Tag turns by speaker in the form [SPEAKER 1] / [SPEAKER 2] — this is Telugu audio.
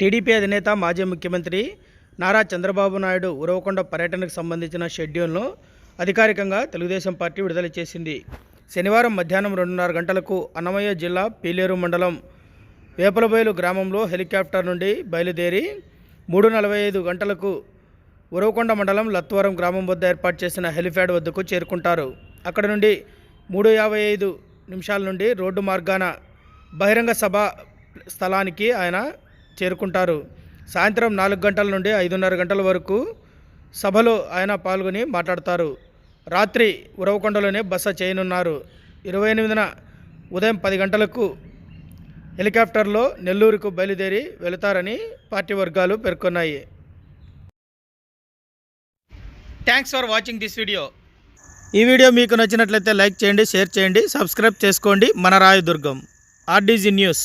[SPEAKER 1] టీడీపీ అధినేత మాజీ ముఖ్యమంత్రి నారా చంద్రబాబు నాయుడు ఉరవకొండ పర్యటనకు సంబంధించిన షెడ్యూల్ను అధికారికంగా తెలుగుదేశం పార్టీ విడుదల చేసింది. శనివారం మధ్యాహ్నం రెండున్నర గంటలకు అన్నమయ్య జిల్లా పీలేరు మండలం వేపలబయలు గ్రామంలో హెలికాప్టర్ నుండి బయలుదేరి మూడు నలభై ఐదు గంటలకు ఉరవకొండ మండలం లత్వరం గ్రామం వద్ద ఏర్పాటు చేసిన హెలిప్యాడ్ వద్దకు చేరుకుంటారు. అక్కడ నుండి మూడు యాభై ఐదు నిమిషాల నుండి రోడ్డు మార్గాన బహిరంగ సభ స్థలానికి ఆయన చేరుకుంటారు. సాయంత్రం నాలుగు గంటల నుండి ఐదున్నర గంటల వరకు సభలో ఆయన పాల్గొని మాట్లాడతారు. రాత్రి ఉరవకొండలోనే బస చేయనున్నారు. ఇరవై ఎనిమిదిన ఉదయం పది గంటలకు హెలికాప్టర్లో నెల్లూరుకు బయలుదేరి వెళతారని పార్టీ వర్గాలు పేర్కొన్నాయి. Thanks for watching this video. ఈ వీడియో మీకు నచ్చినట్లయితే లైక్ చేయండి షేర్ చేయండి సబ్స్క్రైబ్ చేసుకోండి. మన రాయదుర్గం ఆర్డీజీ న్యూస్.